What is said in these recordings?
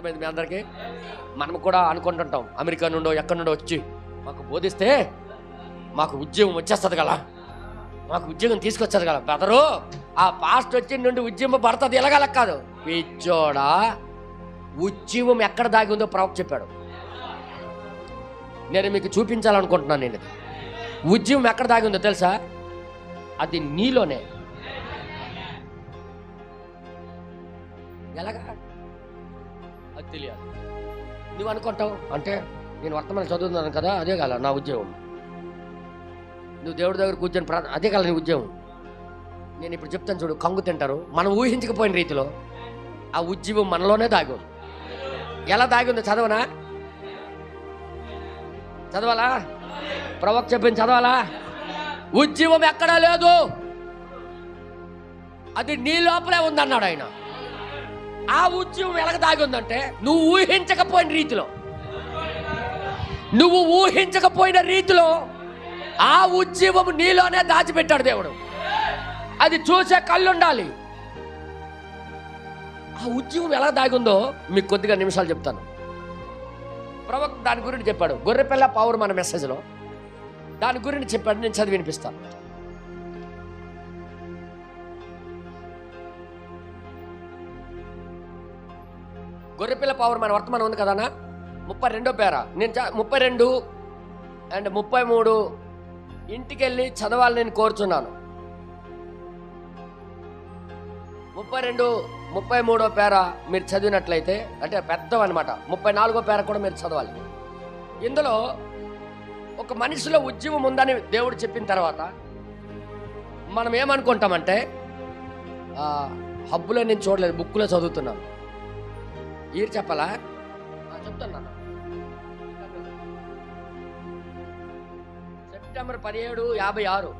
అర్థమైంది మీ అందరికీ? మనం కూడా అనుకుంటుంటాం అమెరికా నుండో ఎక్కడి నుండో వచ్చి మాకు బోధిస్తే మాకు ఉద్యోగం వచ్చేస్తుంది కదా. మాకు ఉద్యోగం తీసుకొచ్చేది కదా. బెదరు ఆ పాస్ట్ వచ్చి నుండి ఉద్యమం పడుతుంది ఎలాగల కాదు. పిచ్చోడా ఉద్యమం ఎక్కడ దాగి ఉందో ప్రవక్ చెప్పాడు. నేను మీకు చూపించాలనుకుంటున్నాను నేను ఉద్యమం ఎక్కడ దాగి ఉందో తెలుసా? అది నీలోనే. ఎలాగా? తెలియాలి. నువ్వు అనుకుంటావు అంటే నేను వర్తమానం చదువుతున్నాను కదా అదే కాల నా ఉద్యోగం. నువ్వు దేవుడి దగ్గర కూర్చొని ప్రా అదే కాల నీ ఉద్యోగం. నేను ఇప్పుడు చెప్తాను చూడు కంగు తింటారు. మనం ఊహించకపోయిన రీతిలో ఆ ఉద్యమం మనలోనే దాగి ఉంది. ఎలా దాగి ఉందో చదవనా? చదవాలా? ప్రవక్త చెప్పింది చదవాలా? ఉద్యమం ఎక్కడా లేదు. అది నీ లోపలే ఉందన్నాడు ఆయన. ఆ ఉద్యమం ఎలాగ దాగి ఉందంటే నువ్వు ఊహించకపోయిన రీతిలో. నువ్వు ఊహించకపోయిన రీతిలో ఆ ఉద్యమం నీలోనే దాచిపెట్టాడు దేవుడు. అది చూసే కళ్ళు ఉండాలి ఆ ఉద్యమం ఎలా దాగి ఉందో మీకు కొద్దిగా నిమిషాలు చెప్తాను. ప్రవక్త దాని గురించి చెప్పాడు. గొర్రెపిల్ల పవర్ మన మెసేజ్లో దాని గురించి చెప్పాడు నేను చదివి వినిపిస్తాను గొర్రెపిల్ల పవర్ మన వర్తమానం ఉంది కదనా ముప్పై రెండో పేర. నేను చ- ముప్పై రెండు అండ్ ముప్పై మూడు ఇంటికి వెళ్ళి చదవాలని నేను కోరుచున్నాను. ముప్పై రెండు ముప్పై మూడో పేర మీరు చదివినట్లయితే అంటే పెద్దవన్నమాట. ముప్పై నాలుగో పేర కూడా మీరు చదవాలి. ఇందులో ఒక మనిషిలో ఉద్యమం ఉందని దేవుడు చెప్పిన తర్వాత మనం ఏమనుకుంటామంటే హబ్బులో నేను చూడలేదు బుక్లో చదువుతున్నాను. ఈరు చెప్పాలా? చెప్తాను సెప్టెంబర్ పదిహేడు యాభై ఆరు.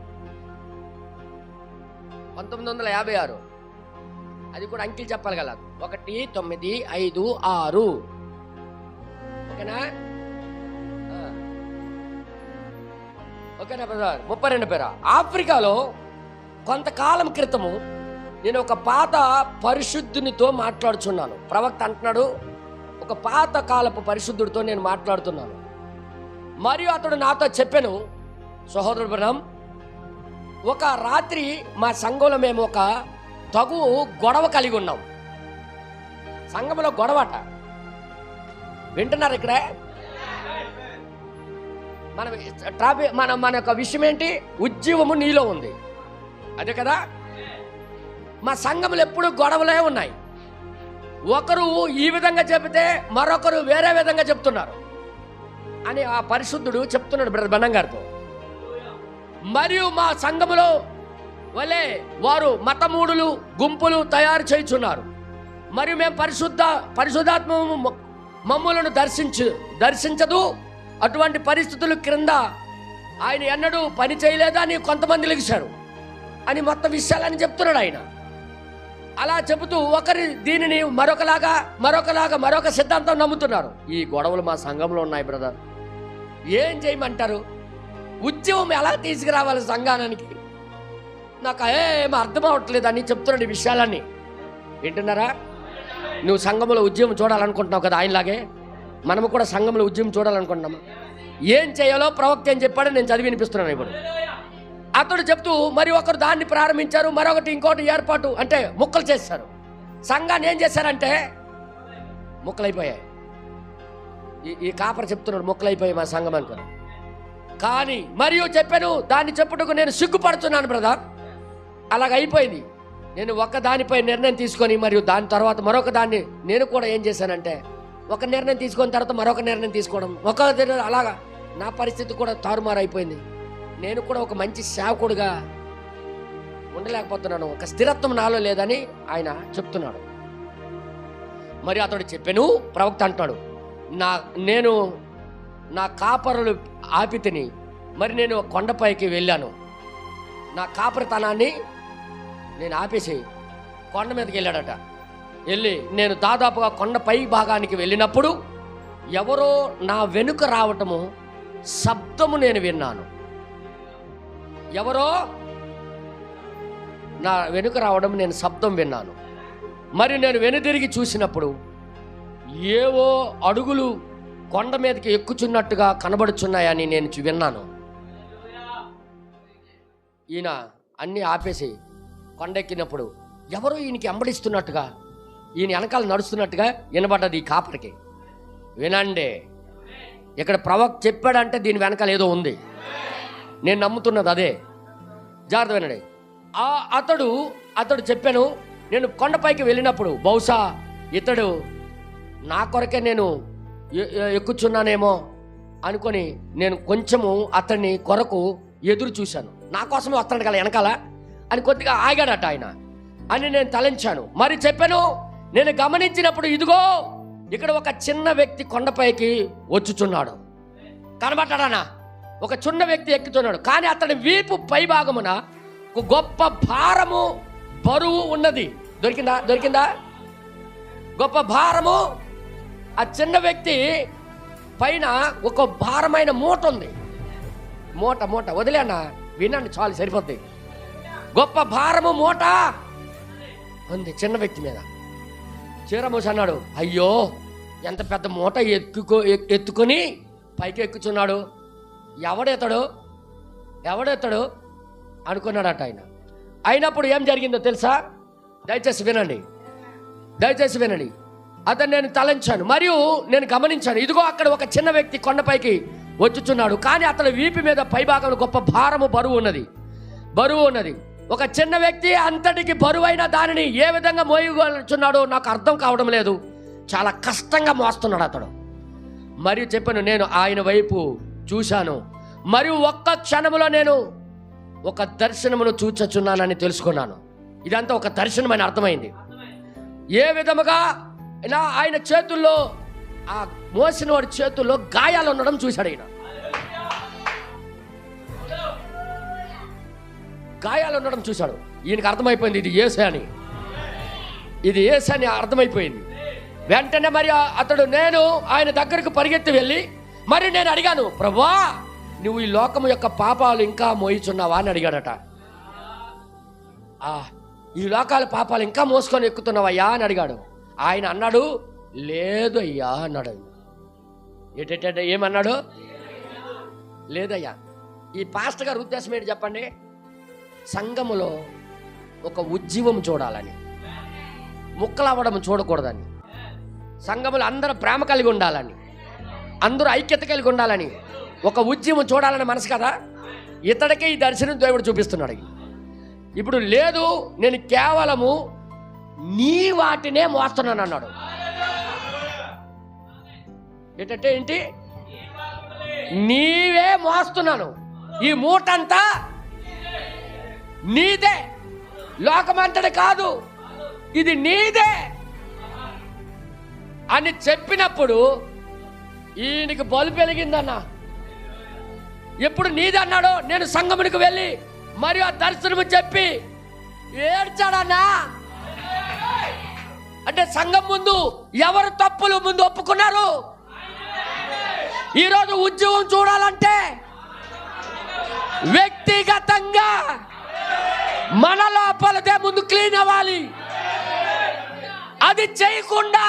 పంతొమ్మిది వందల యాభై ఆరు. అది కూడా అంకిల్ చెప్పాలి కదా. ఒకటి తొమ్మిది ఐదు ఆరు. ఓకేనా? ఓకేనా బ్రదర్? ముప్పై రెండు పేరు? ఆఫ్రికాలో కొంతకాలం క్రితము నేను ఒక పాత పరిశుద్ధునితో మాట్లాడుచున్నాను. ప్రవక్త అంటున్నాడు ఒక పాత కాలపు పరిశుద్ధుడితో నేను మాట్లాడుతున్నాను. మరియు అతడు నాతో చెప్పాను సహోదరుడు బ్రహ్మ ఒక రాత్రి మా సంఘంలో మేము ఒక తగు గొడవ కలిగి ఉన్నాం. సంఘంలో గొడవట. వింటున్నారు ఇక్కడ? మన ట్రాఫిక్ మన మన యొక్క విషయం ఏంటి? ఉద్యమము నీలో ఉంది. అదే కదా? మా సంఘములు ఎప్పుడు గొడవలే ఉన్నాయి. ఒకరు ఈ విధంగా చెబితే మరొకరు వేరే విధంగా చెప్తున్నారు. అని ఆ పరిశుద్ధుడు చెప్తున్నాడు బ్రదర్ బన్నం గారితో. మరియు మా సంఘములో వలె వారు మతమూడులు గుంపులు తయారు చేయుచున్నారు. మరియు మేము పరిశుద్ధ పరిశుద్ధాత్మ మమ్ములను దర్శించు దర్శించదు. అటువంటి పరిస్థితులు క్రింద ఆయన ఎన్నడూ పని చేయలేదా అని కొంతమంది లెగిశారు. అని మొత్తం విషయాలని చెప్తున్నాడు ఆయన. అలా చెబుతూ ఒకరి దీనిని మరొకలాగా మరొకలాగా మరొక సిద్ధాంతం నమ్ముతున్నారు. ఈ గొడవలు మా సంఘంలో ఉన్నాయి బ్రదర్. ఏం చేయమంటారు? ఉద్యమం ఎలా తీసుకురావాలి సంఘానానికి నాకు ఏం అర్థం అవట్లేదు అని చెప్తున్నాడు ఈ విషయాలన్నీ. వింటున్నారా? నువ్వు సంఘంలో ఉద్యమం చూడాలనుకుంటున్నావు కదా ఆయనలాగే? మనము కూడా సంఘంలో ఉద్యమం చూడాలనుకుంటున్నాము? ఏం చేయాలో ప్రవక్త ఏం చెప్పాడో నేను చదివి వినిపిస్తున్నాను ఇప్పుడు. అతడు చెప్తూ మరి ఒకరు దాన్ని ప్రారంభించారు మరొకటి ఇంకోటి ఏర్పాటు అంటే ముక్కలు చేశారు. సంఘాన్ని ఏం చేశారంటే ముక్కలైపోయాయి. ఈ ఈ కాపర చెప్తున్నాడు ముక్కలైపోయాయి మా సంఘం అనుకుని. కానీ మరియు చెప్పాను దాన్ని చెప్పుటకు నేను సిగ్గుపడుతున్నాను బ్రదర్. అలాగ అయిపోయింది. నేను ఒక దానిపై నిర్ణయం తీసుకొని మరియు దాని తర్వాత మరొక దాన్ని నేను కూడా ఏం చేశానంటే ఒక నిర్ణయం తీసుకున్న తర్వాత మరొక నిర్ణయం తీసుకోవడం. ఒక అలాగా నా పరిస్థితి కూడా తారుమారు అయిపోయింది నేను కూడా ఒక మంచి సేవకుడుగా ఉండలేకపోతున్నాను. ఒక స్థిరత్వం నాలో లేదని ఆయన చెప్తున్నాడు. మరి అతడు చెప్పాను ప్రవక్త అంటాడు నా నేను నా కాపరులు ఆపితిని మరి నేను కొండపైకి వెళ్ళాను. నా కాపరితనాన్ని నేను ఆపేసి కొండ మీదకి వెళ్ళాడట. వెళ్ళి నేను దాదాపుగా కొండ పై భాగానికి వెళ్ళినప్పుడు ఎవరో నా వెనుక రావటము శబ్దము నేను విన్నాను. ఎవరో నా వెనుక రావడం నేను శబ్దం విన్నాను. మరి నేను వెనుదిరిగి చూసినప్పుడు ఏవో అడుగులు కొండ మీదకి ఎక్కుచున్నట్టుగా కనబడుచున్నాయని నేను విన్నాను. ఈయన అన్నీ ఆపేసి కొండెక్కినప్పుడు ఎవరో ఈయనకి అంబడిస్తున్నట్టుగా ఈయన వెనకాల నడుస్తున్నట్టుగా వినబడ్డది ఈ కాపరికి. వినండి ఇక్కడ ప్రవక్ చెప్పాడంటే దీని వెనకాల ఏదో ఉంది. నేను నమ్ముతున్నది అదే. జాగ్రత్త వినండి. ఆ అతడు అతడు చెప్పాను నేను కొండపైకి వెళ్ళినప్పుడు బహుశా ఇతడు నా కొరకే నేను ఎ- ఎక్కుచున్నానేమో అనుకొని నేను కొంచెము అతన్ని కొరకు ఎదురు చూశాను. నా కోసమే వస్తాడు కదా వెనకాల అని కొద్దిగా ఆగాడట ఆయన. అని నేను తలంచాను. మరి చెప్పాను నేను గమనించినప్పుడు ఇదిగో ఇక్కడ ఒక చిన్న వ్యక్తి కొండపైకి వచ్చుచున్నాడు. కనబడ్డాడనా ఒక చిన్న వ్యక్తి ఎక్కుతున్నాడు. కానీ అతని వీపు పై భాగమున ఒక గొప్ప భారము బరువు ఉన్నది. దొరికిందా? దొరికిందా? గొప్ప భారము. ఆ చిన్న వ్యక్తి పైన ఒక భారమైన మూట ఉంది. మూట మూట. వదిలేనా వినండి చాలు సరిపోద్ది. గొప్ప భారము మూట ఉంది చిన్న వ్యక్తి మీద. చీరమూసి అన్నాడు అయ్యో ఎంత పెద్ద మూట ఎత్తుకో ఎత్తుకొని పైకి ఎక్కుచున్నాడు ఎవడెత్తాడు ఎవడెత్తాడు అనుకున్నాడట ఆయన. అయినప్పుడు ఏం జరిగిందో తెలుసా? దయచేసి వినండి. దయచేసి వినండి. అతను నేను తలంచాను. మరియు నేను గమనించాను. ఇదిగో అక్కడ ఒక చిన్న వ్యక్తి కొండపైకి వచ్చుచున్నాడు. కానీ అతని వీపు మీద పైభాగంలో గొప్ప భారము బరువు ఉన్నది. బరువు ఉన్నది. ఒక చిన్న వ్యక్తి అంతటికి బరువైన దానిని ఏ విధంగా మోయగలుచున్నాడో నాకు అర్థం కావడం లేదు. చాలా కష్టంగా మోస్తున్నాడు అతడు. మరియు చెప్పాను నేను ఆయన వైపు చూశాను. మరియు ఒక్క క్షణములో నేను ఒక దర్శనమును చూచచున్నానని తెలుసుకున్నాను. ఇదంతా ఒక దర్శనమని అర్థమైంది. ఏ విధముగా ఇలా ఆయన చేతుల్లో ఆ మోసిన వాడి చేతుల్లో గాయాలు ఉండడం చూశాడు ఆయన గాయాలు ఉండడం చూశాడు. ఈయనకి అర్థమైపోయింది ఇది ఏసే అని. ఇది ఏసే అని అర్థమైపోయింది. వెంటనే మరి అతడు నేను ఆయన దగ్గరకు పరిగెత్తి వెళ్ళి మరి నేను అడిగాను ప్రభా నువ్వు ఈ లోకము యొక్క పాపాలు ఇంకా మోయిచున్నావా? అని అడిగాడట. ఆ ఈ లోకాల పాపాలు ఇంకా మోసుకొని ఎక్కుతున్నావయ్యా? అని అడిగాడు. ఆయన అన్నాడు లేదు అయ్యా అన్నాడు. ఏంటంటే ఏమన్నాడు? లేదయ్యా. ఈ పాస్టర్ గారి ఉద్దేశం ఏంటి చెప్పండి? సంఘములో ఒక ఉజ్జీవం చూడాలని ముక్కలవ్వడం చూడకూడదని సంఘములు అందరూ ప్రేమ కలిగి ఉండాలని అందరూ ఐక్యత కలిగి ఉండాలని ఒక ఉద్యమం చూడాలని మనసు కదా? ఇతడికే ఈ దర్శనం దేవుడు చూపిస్తున్నాడు. ఇప్పుడు లేదు నేను కేవలము నీ వాటినే మోస్తున్నాను అన్నాడు. ఏంటంటే ఏంటి? నీవే మోస్తున్నాను. ఈ మూటంతా నీదే. లోకమంతటి కాదు ఇది నీదే. అని చెప్పినప్పుడు ఈయనకి బలుపు వెలిగిందన్న ఎప్పుడు నీది అన్నాడో నేను సంగమునికి వెళ్ళి మరియు ఆ దర్శనము చెప్పి ఏడ్చాడన్నా. అంటే సంఘం ముందు ఎవరు తప్పులు ముందు ఒప్పుకున్నారు? ఈరోజు ఉద్యోగం చూడాలంటే వ్యక్తిగతంగా మన లోపలదే ముందు క్లీన్ అవ్వాలి. అది చేయకుండా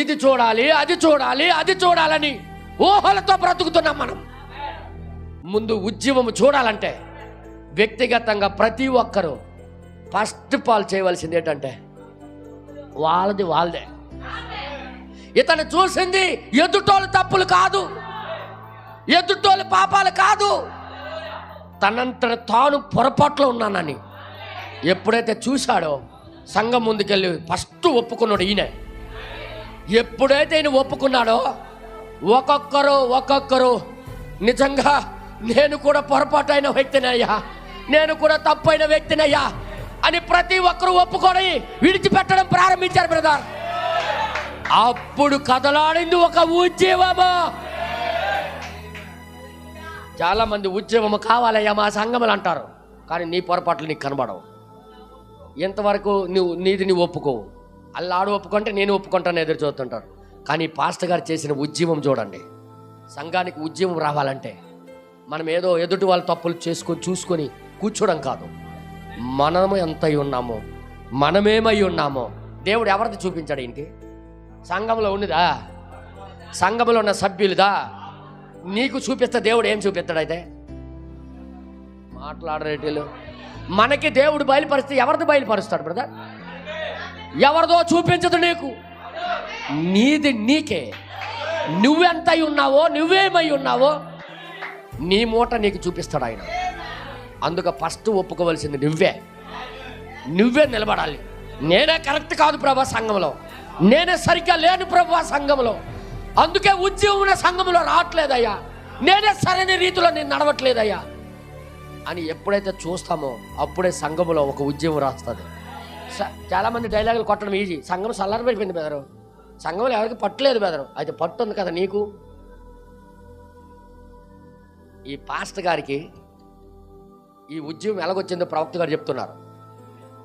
ఇది చూడాలి అది చూడాలి అది చూడాలని ఊహలతో బ్రతుకుతున్నాం మనం. ముందు ఉద్యమం చూడాలంటే వ్యక్తిగతంగా ప్రతి ఒక్కరూ ఫస్ట్ పాల్ చేయవలసింది ఏంటంటే వాళ్ళది వాళ్ళదే. ఇతను చూసింది ఎదుటోళ్ళు తప్పులు కాదు ఎదుటోళ్ళు పాపాలు కాదు. తనంతట తాను పొరపాట్లో ఉన్నానని ఎప్పుడైతే చూశాడో సంఘం ముందుకెళ్ళి ఫస్ట్ ఒప్పుకున్నాడు ఈయన. ఎప్పుడైతే ఈయన ఒప్పుకున్నాడో ఒక్కొక్కరు ఒక్కొక్కరు నిజంగా నేను కూడా పొరపాటైన వ్యక్తినయ్యా నేను కూడా తప్పైన వ్యక్తినయ్యా అని ప్రతి ఒక్కరూ ఒప్పుకొని విడిచిపెట్టడం ప్రారంభించారు బ్రదర్. అప్పుడు కదలాడింది ఒక ఉద్యమము. చాలా మంది ఉద్యమము కావాలయ్యా మా సంఘములు అంటారు. కానీ నీ పొరపాట్లు నీకు కనబడవు. ఎంతవరకు నువ్వు నీది నువ్వు ఒప్పుకోవు. అల్లాడు ఒప్పుకుంటే నేను ఒప్పుకుంటాను ఎదురు చూస్తుంటారు. కానీ పాస్టర్ గారు చేసిన ఉద్యమం చూడండి. సంఘానికి ఉద్యమం రావాలంటే మనం ఏదో ఎదుటి వాళ్ళ తప్పులు చేసుకొని చూసుకొని కూర్చోడం కాదు. మనము ఎంత అయి ఉన్నామో మనమేమై ఉన్నామో దేవుడు ఎవరిది చూపించాడు ఏంటి? సంఘంలో ఉన్నదా? సంఘంలో ఉన్న సభ్యులుదా? నీకు చూపిస్తే దేవుడు ఏం చూపిస్తాడు అయితే? మాట్లాడరేటీలు మనకి దేవుడు బయలుపరిస్తే ఎవరిది బయలుపరుస్తాడు బ్రదర్? ఎవరిదో చూపించదు నీకు. నీది నీకే. నువ్వెంత అయి ఉన్నావో నువ్వేమై ఉన్నావో నీ మూట నీకు చూపిస్తాడు ఆయన. అందుక ఫస్ట్ ఒప్పుకోవలసింది నువ్వే. నువ్వే నిలబడాలి. నేనే కరెక్ట్ కాదు ప్రభా సంఘంలో. నేనే సరిగ్గా లేను ప్రభా సంఘంలో. అందుకే ఉద్యోగం సంఘంలో రావట్లేదయ్యా. నేనే సరైన రీతిలో నేను నడవట్లేదయ్యా. అని ఎప్పుడైతే చూస్తామో అప్పుడే సంఘంలో ఒక ఉద్యమం రాస్తుంది. చాలామంది డైలాగులు కొట్టడం ఈజీ. సంఘం సల్లరిపోయింది బెదరు. సంఘంలో ఎవరికి పట్టలేదు బెదరు. అయితే పట్టు ఉంది కదా నీకు? ఈ పాస్ట్ గారికి ఈ ఉద్యమం ఎలాగొచ్చిందో ప్రవక్త గారు చెప్తున్నారు.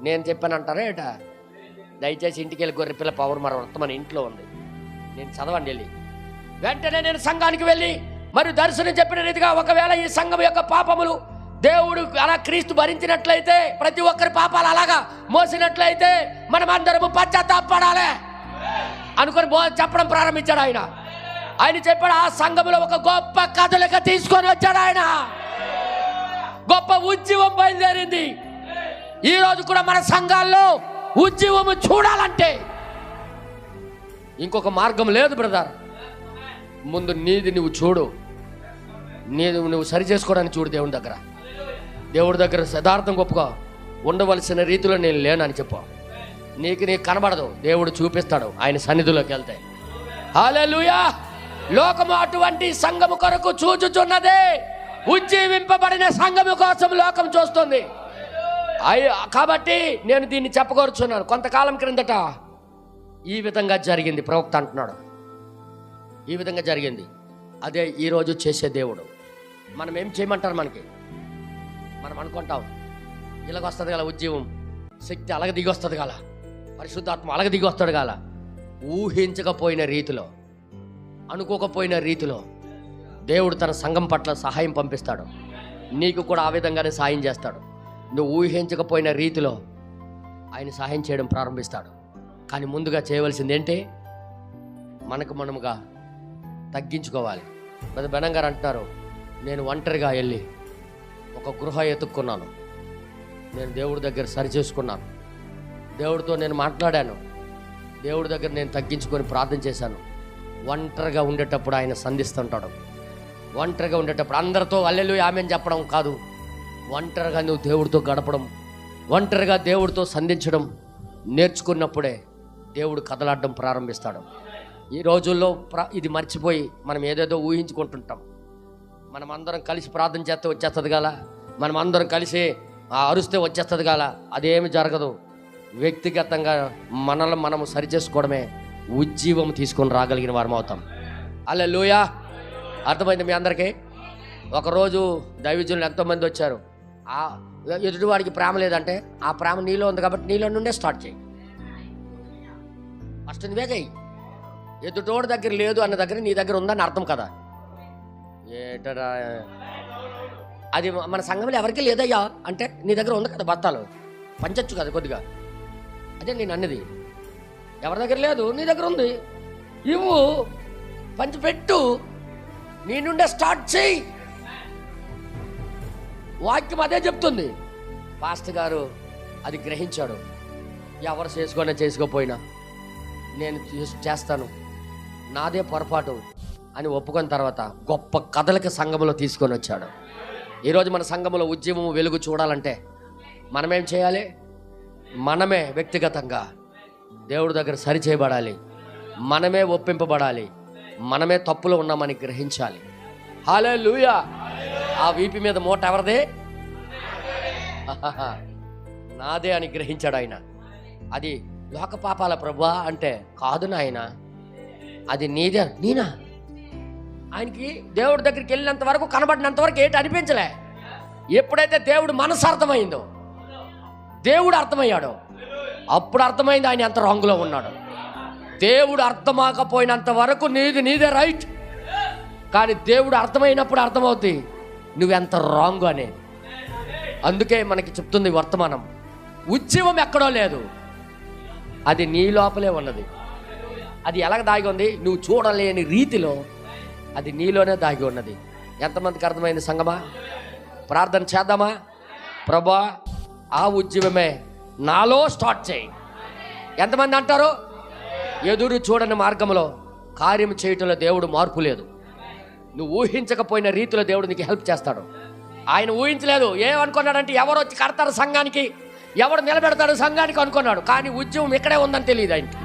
నేను చెప్పానంటారా ఏట? దయచేసి ఇంటికి వెళ్ళి గొర్రె పిల్ల పవర్ మరో మన ఇంట్లో ఉంది. నేను చదవండి వెళ్ళి. వెంటనే నేను సంఘానికి వెళ్ళి మరియు దర్శనం చెప్పిన రీతిగా ఒకవేళ ఈ సంఘం యొక్క పాపములు దేవుడు అలా క్రీస్తు భరించినట్లయితే ప్రతి ఒక్కరి పాపాలు అలాగా మోసినట్లయితే మనం అందరము పశ్చాత్తాపడాలి అనుకొని బో చెప్పడం ప్రారంభించాడు ఆయన. ఆయన చెప్పాడు ఆ సంఘంలో ఒక గొప్ప కథలిక తీసుకొని వచ్చాడు ఆయన. గొప్ప ఉద్యమం బయలుదేరింది. ఈ రోజు కూడా మన సంఘాల్లో ఉద్యమం చూడాలంటే ఇంకొక మార్గం లేదు బ్రదర్. ముందు నీది నువ్వు చూడు. నీది నువ్వు సరి చేసుకోవడానికి చూడు దేవుని దగ్గర. దేవుడి దగ్గర యథార్థం గొప్పగా ఉండవలసిన రీతిలో నేను లేనని చెప్పు. నీకు నీకు కనబడదు. దేవుడు చూపిస్తాడు. ఆయన సన్నిధిలోకి వెళ్తే హాలూయా లోకము అటువంటి సంఘము కొరకు చూచుచున్నదే. ఉజ్జీవింపబడిన సంఘము కోసం లోకం చూస్తుంది. అయ్య కాబట్టి నేను దీన్ని చెప్పకూర్చున్నాను కొంతకాలం క్రిందట ఈ విధంగా జరిగింది. ప్రవక్త అంటున్నాడు. ఈ విధంగా జరిగింది. అదే ఈరోజు చేసే దేవుడు. మనం ఏం చేయమంటారు మనకి? మనం అనుకుంటాం. ఇలాగ వస్తుంది గల ఉద్యమం శక్తి అలాగ దిగి వస్తుంది గల పరిశుద్ధాత్మ అలాగ దిగి వస్తాడు గల ఊహించకపోయిన రీతిలో అనుకోకపోయిన రీతిలో దేవుడు తన సంఘం పట్ల సహాయం పంపిస్తాడు. నీకు కూడా ఆ విధంగానే సాయం చేస్తాడు. నువ్వు ఊహించకపోయిన రీతిలో ఆయన సహాయం చేయడం ప్రారంభిస్తాడు. కానీ ముందుగా చేయవలసింది ఏంటి? మనకు మనముగా తగ్గించుకోవాలి. పెద్ద బెనంగారు అంటున్నారు నేను ఒంటరిగా వెళ్ళి ఒక గృహ ఎత్తుక్కున్నాను. నేను దేవుడి దగ్గర సరి చేసుకున్నాను. దేవుడితో నేను మాట్లాడాను. దేవుడి దగ్గర నేను తగ్గించుకొని ప్రార్థన చేశాను. ఒంటరిగా ఉండేటప్పుడు ఆయన సంధిస్తుంటాడు. ఒంటరిగా ఉండేటప్పుడు అందరితో అల్లెలు ఆమెను చెప్పడం కాదు. ఒంటరిగా నువ్వు దేవుడితో గడపడం ఒంటరిగా దేవుడితో సంధించడం నేర్చుకున్నప్పుడే దేవుడు కదలాడడం ప్రారంభిస్తాడు. ఈ రోజుల్లో ప్ర ఇది మర్చిపోయి మనం ఏదేదో ఊహించుకుంటుంటాం. మనం అందరం కలిసి ప్రార్థన చేస్తే వచ్చేస్తుంది కదా మనం అందరం కలిసి ఆ, అరుస్తే వచ్చేస్తుంది కదా అదేమి జరగదు. వ్యక్తిగతంగా మనల్ని మనము సరిచేసుకోవడమే ఉజ్జీవం తీసుకొని రాగలిగిన వారం అవుతాం. అలా లోయా అర్థమైంది మీ అందరికీ? ఒకరోజు దైవజనులు ఎంతోమంది వచ్చారు. ఆ ఎదుటివాడికి ప్రేమ లేదంటే ఆ ప్రేమ నీలో ఉంది కాబట్టి నీలో నుండే స్టార్ట్ చేయి. ఫస్ట్ నువ్వే చేయి ఎదుటోడి దగ్గర లేదు అన్న దగ్గర నీ దగ్గర ఉందని అర్థం కదా. ఏటరా? అది మన సంఘంలో ఎవరికి లేదయ్యా. అంటే నీ దగ్గర ఉంది కదా బత్తాలు. పంచచ్చు కదా కొద్దిగా. అదే నేను అన్నది. ఎవరి దగ్గర లేదు? నీ దగ్గర ఉంది. ఇవ్వు. పంచిపెట్టు. నీ నుండే స్టార్ట్ చేయి. వాక్యం అదే చెప్తుంది. పాస్టర్ గారు అది గ్రహించాడు. ఎవరు చేసుకున్నా చేసుకోపోయినా నేను చేస్తాను. నాదే పొరపాటు. అని ఒప్పుకున్న తర్వాత గొప్ప కథలకి సంఘంలో తీసుకొని వచ్చాడు. ఈరోజు మన సంఘంలో ఉద్యమం వెలుగు చూడాలంటే మనమేం చేయాలి? మనమే వ్యక్తిగతంగా దేవుడి దగ్గర సరిచేయబడాలి. మనమే ఒప్పింపబడాలి. మనమే తప్పులో ఉన్నామని గ్రహించాలి. హాలే ఆ వీపి మీద మూట ఎవరిదే? నాదే అని గ్రహించాడు ఆయన. అది లోక పాపాల ప్రభా అంటే కాదు నాయన. అది నీదే నేనా? ఆయనకి దేవుడి దగ్గరికి వెళ్ళినంత వరకు కనబడినంత వరకు ఏంటి అనిపించలే. ఎప్పుడైతే దేవుడు మనసు అర్థమైందో దేవుడు అర్థమయ్యాడో అప్పుడు అర్థమైంది ఆయన ఎంత రాంగులో ఉన్నాడు. దేవుడు అర్థమాకపోయినంత వరకు నీది నీదే రైట్. కానీ దేవుడు అర్థమైనప్పుడు అర్థమవుతుంది నువ్వెంత రాంగ్ అనేది. అందుకే మనకి చెప్తుంది వర్తమానం ఉద్యమం ఎక్కడో లేదు. అది నీ లోపలే ఉన్నది. అది ఎలాగ దాగి ఉంది? నువ్వు చూడలేని రీతిలో అది నీలోనే దాగి ఉన్నది. ఎంతమందికి అర్థమైంది సంగమా? ప్రార్థన చేద్దామా? ప్రభా ఆ ఉద్యమమే నాలో స్టార్ట్ చేయి. ఎంతమంది అంటారు? ఎదురు చూడని మార్గంలో కార్యం చేయటంలో దేవుడు మార్పు లేదు. నువ్వు ఊహించకపోయిన రీతిలో దేవుడు నీకు హెల్ప్ చేస్తాడు. ఆయన ఊహించలేదు. ఏమనుకున్నాడంటే ఎవరు వచ్చి కడతారు సంఘానికి? ఎవరు నిలబెడతాడు సంఘానికి అనుకున్నాడు. కానీ ఉద్యమం ఇక్కడే ఉందని తెలియదు ఆయనకి.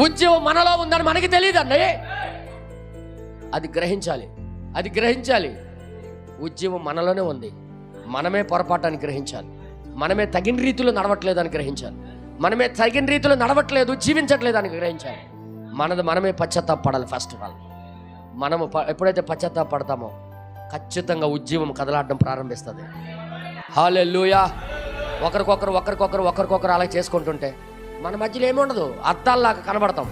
ఉద్యమం మనలో ఉందని మనకి తెలియదండి అది గ్రహించాలి. అది గ్రహించాలి. ఉద్యమం మనలోనే ఉంది. మనమే పొరపాటాన్ని గ్రహించాలి. మనమే తగిన రీతిలో నడవట్లేదని గ్రహించాలి. మనమే తగిన రీతిలో నడవట్లేదు జీవించట్లేదని గ్రహించాలి. మనది మనమే పశ్చాత్తాపడాలి ఫస్ట్ ఆఫ్ ఆల్ మనము ప- ఎప్పుడైతే పశ్చాత్తాపడతామో ఖచ్చితంగా ఉద్యమం కదలాడడం ప్రారంభిస్తుంది. హాలే లూయా ఒకరికొకరు ఒకరికొకరు ఒకరికొకరు అలా చేసుకుంటుంటే మన మధ్యలో ఏముండదు? అద్దాల్లాగా కనబడతాం.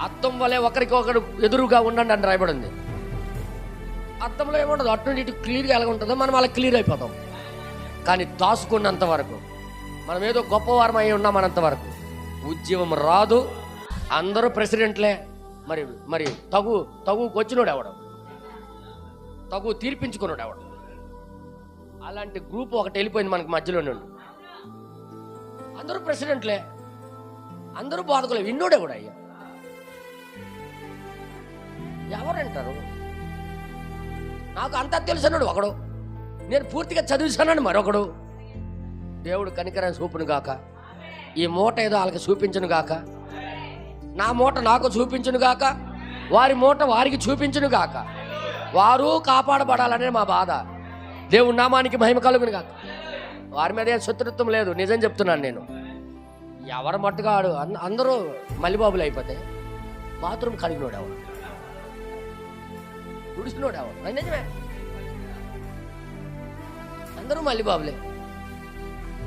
అద్దం వలె ఒకరికొకరు ఎదురుగా ఉండండి అని రాయబడింది. అద్దంలో ఏముండదు? అటు నుండి ఇటు క్లియర్గా ఎలా ఉంటుందో మనం అలా క్లియర్ అయిపోతాం. కానీ దాసుకున్నంత వరకు మనం ఏదో గొప్పవారం అయి ఉన్నామన్నంత వరకు ఉద్యమం రాదు. అందరూ ప్రెసిడెంట్లే. మరి మరి తగు తగుకు వచ్చినోడు ఎవడు? తగు తీర్పించుకున్నాడు ఎవడు? అలాంటి గ్రూప్ ఒకటి వెళ్ళిపోయింది మనకి మధ్యలో నుండి. అందరూ ప్రెసిడెంట్లే. అందరూ బాధకులే. విన్నోడే కూడా అయ్యా? ఎవరంటారు? నాకు అంతా తెలిసినాడు ఒకడు. నేను పూర్తిగా చదివిసానని మరొకడు. దేవుడు కనికరం చూపును గాక. ఈ మూట ఏదో వాళ్ళకి చూపించును గాక. నా మూట నాకు చూపించును గాక. వారి మూట వారికి చూపించును గాక. వారు కాపాడబడాలనే మా బాధ. దేవుడి నామానికి మహిమ కలుగును గాక. వారి మీద ఏం శత్రుత్వం లేదు. నిజం చెప్తున్నాను నేను. ఎవరు మట్టుగా ఆడు అందరూ మల్లిబాబులు అయిపోతే బాత్రూమ్ కడిగినోడు ఎవరు? గుడిసినోడు ఎవడు అది నిజమే అందరూ మల్లిబాబులే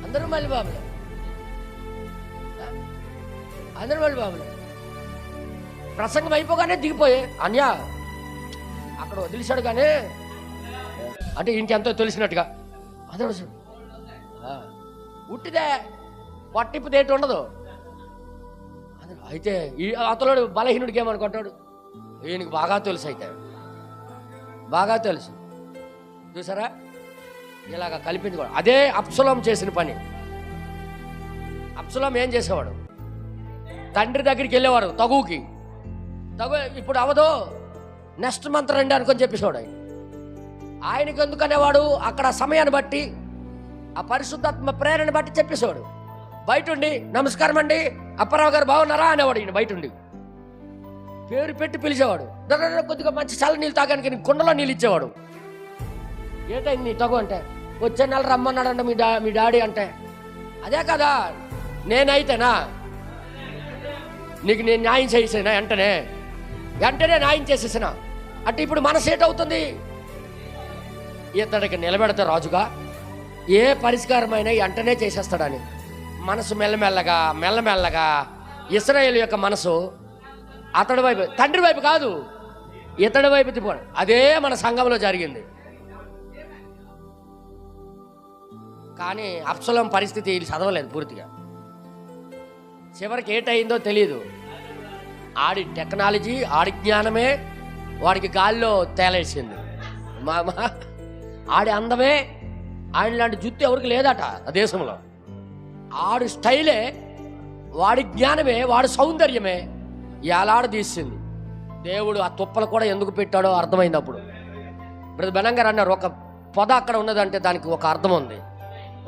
అందరూ మళ్ళీ బాబులే. అందరూ మల్లిబాబులే ప్రసంగం అయిపోగానే దిగిపోయే. అన్యా అక్కడ వదిలేశాడు కానీ అంటే ఇంటి ఎంతో తెలిసినట్టుగా. అందరూ ఆ. ఉట్టిదే పట్టింపు దేటి ఉండదు. అయితే ఈ అతలోడు బలహీనుడికి ఏమనుకుంటాడు? ఈయనకి బాగా తెలుసు అయితే. బాగా తెలుసు. చూసారా? ఇలాగ కూడా. అదే అప్సలం చేసిన పని. అప్సలం ఏం చేసేవాడు? తండ్రి దగ్గరికి వెళ్ళేవాడు తగుకి తగు ఇప్పుడు అవదు నెక్స్ట్ మంత్ రండి అనుకొని చెప్పేసాడు ఆయన. ఆయనకి ఎందుకనేవాడు అక్కడ సమయాన్ని బట్టి ఆ పరిశుద్ధాత్మ ప్రేరణ బట్టి చెప్పేసాడు బయట ఉండి నమస్కారం అండి అప్పారావు గారు బాగున్నారా? అనేవాడు ఈయన బయట ఉండి పేరు పెట్టి పిలిచేవాడు. "ద- కొద్దిగా మంచి చల్ల నీళ్ళు తాగానికి నీకు కుండలో నీళ్ళు ఇచ్చేవాడు. ఏటైంది నీ తగు అంటే వచ్చే నెల రమ్మన్నాడంట మీ డా మీ డాడీ అంటే. అదే కదా నేనైతేనా? నీకు నేను న్యాయం చేసేనా వెంటనే? వెంటనే న్యాయం చేసేసిన. అంటే ఇప్పుడు మనసు ఏటవుతుంది? ఇతడికి నిలబెడతా రాజుగా ఏ పరిష్కారమైనా వెంటనే చేసేస్తాడని. మనసు మెల్లమెల్లగా మెల్లమెల్లగా ఇస్రాయేల్ యొక్క మనసు అతడి వైపు తండ్రి వైపు కాదు ఇతడి వైపు తిప్పాడు అదే మన సంఘంలో జరిగింది. కానీ అప్సలం పరిస్థితి చదవలేదు పూర్తిగా. చివరికి ఏటయిందో తెలియదు ఆడి టెక్నాలజీ ఆడి జ్ఞానమే వాడికి గాల్లో తేలేసింది. మా ఆడి అందమే ఆయన లాంటి జుత్తు ఎవరికి లేదట ఆ దేశంలో. ఆడి స్టైలే వాడి జ్ఞానమే వాడి సౌందర్యమే ఎలాడదీసింది దేవుడు ఆ తుప్పలు కూడా ఎందుకు పెట్టాడో అర్థమైంది అప్పుడు బ్రదర్ బెనంగారు అన్నారు ఒక పొద అక్కడ ఉన్నదంటే దానికి ఒక అర్థం ఉంది.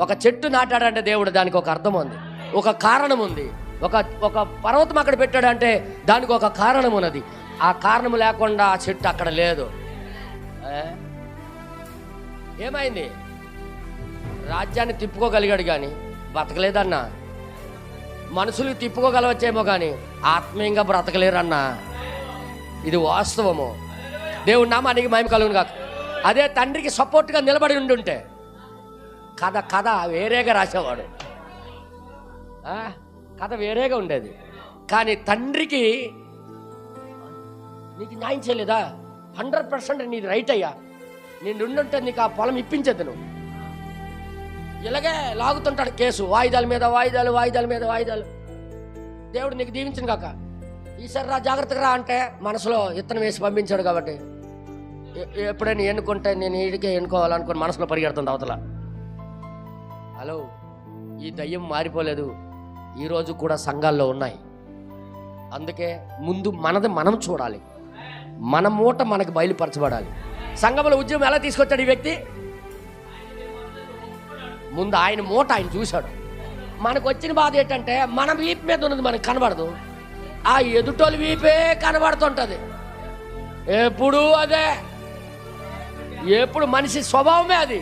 ఒక చెట్టు నాటాడంటే దేవుడు దానికి ఒక అర్థం ఉంది. ఒక కారణం ఉంది. ఒక ఒక పర్వతం అక్కడ పెట్టాడంటే దానికి ఒక కారణం ఉన్నది. ఆ కారణం లేకుండా ఆ చెట్టు అక్కడ లేదు. ఏమైంది? రాజ్యాన్ని తిప్పుకోగలిగాడు కానీ బతకలేదన్నా. మనుషులు తిప్పుకోగలవచ్చేమో కానీ ఆత్మీయంగా బ్రతకలేరన్నా. ఇది వాస్తవము. దేవుడు నామానికి మహిమ కలుగును కాక అదే తండ్రికి సపోర్ట్గా నిలబడి ఉండుంటే కథ కథ వేరేగా రాసేవాడు. కథ వేరేగా ఉండేది. కానీ తండ్రికి నీకు న్యాయం చేయలేదా? హండ్రెడ్ పర్సెంట్ నీది రైట్ అయ్యా. నేను ఉండుంటే నీకు ఆ పొలం ఇప్పించేది నువ్వు ఇలాగే లాగుతుంటాడు కేసు. వాయిదాల మీద వాయిదాలు వాయిదాల మీద వాయిదాలు. దేవుడు నీకు దీవించను కాక. ఈసారి రా జాగ్రత్తగా రా అంటే మనసులో ఇత్తనం వేసి పంపించాడు కాబట్టి. ఎప్పుడైనా ఎన్నుకుంటే నేను ఈడికే ఎన్నుకోవాలనుకుని మనసులో పరిగెడుతుంది అవతల. హలో ఈ దయ్యం మారిపోలేదు. ఈరోజు కూడా సంఘాల్లో ఉన్నాయి. అందుకే ముందు మనది మనం చూడాలి. మన మూట మనకు బయలుపరచబడాలి. సంఘంలో ఉద్యమం ఎలా తీసుకొచ్చాడు ఈ వ్యక్తి? ముందు ఆయన మూట ఆయన చూశాడు. మనకు వచ్చిన బాధ ఏంటంటే మన వీపు మీద ఉన్నది మనకు కనబడదు. ఆ ఎదుటోలు వీపే కనబడుతుంటది. ఎప్పుడు అదే. ఎప్పుడు మనిషి స్వభావమే అది.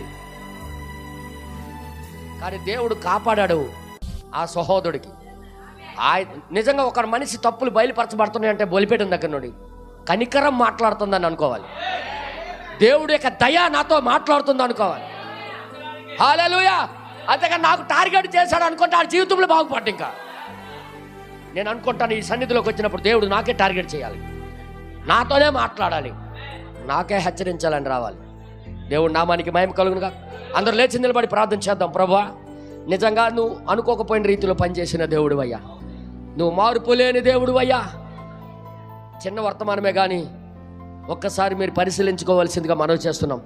కానీ దేవుడు కాపాడాడు ఆ సహోదరుడికి. ఆ నిజంగా ఒక మనిషి తప్పులు బయలుపరచబడుతున్నాయి అంటే బొలిపేటం దగ్గర నుండి. కనికరం మాట్లాడుతుందని అనుకోవాలి. దేవుడు యొక్క దయ నాతో మాట్లాడుతుంది అనుకోవాలి. హాలూయా అంతేగా నాకు టార్గెట్ చేశాడు అనుకుంటే ఆ జీవితంలో బాగుపడ్డ ఇంకా. నేను అనుకుంటాను ఈ సన్నిధిలోకి వచ్చినప్పుడు దేవుడు నాకే టార్గెట్ చేయాలి. నాతోనే మాట్లాడాలి. నాకే హెచ్చరించాలని రావాలి. దేవుడు నామానికి మయం కలుగునుగా. అందరూ లేచి నిలబడి ప్రార్థన చేద్దాం ప్రభా నిజంగా నువ్వు అనుకోకపోయిన రీతిలో పనిచేసిన దేవుడు అయ్యా. నువ్వు మార్పు లేని దేవుడు అయ్యా. చిన్న వర్తమానమే కానీ ఒక్కసారి మీరు పరిశీలించుకోవాల్సిందిగా మనవి చేస్తున్నాం.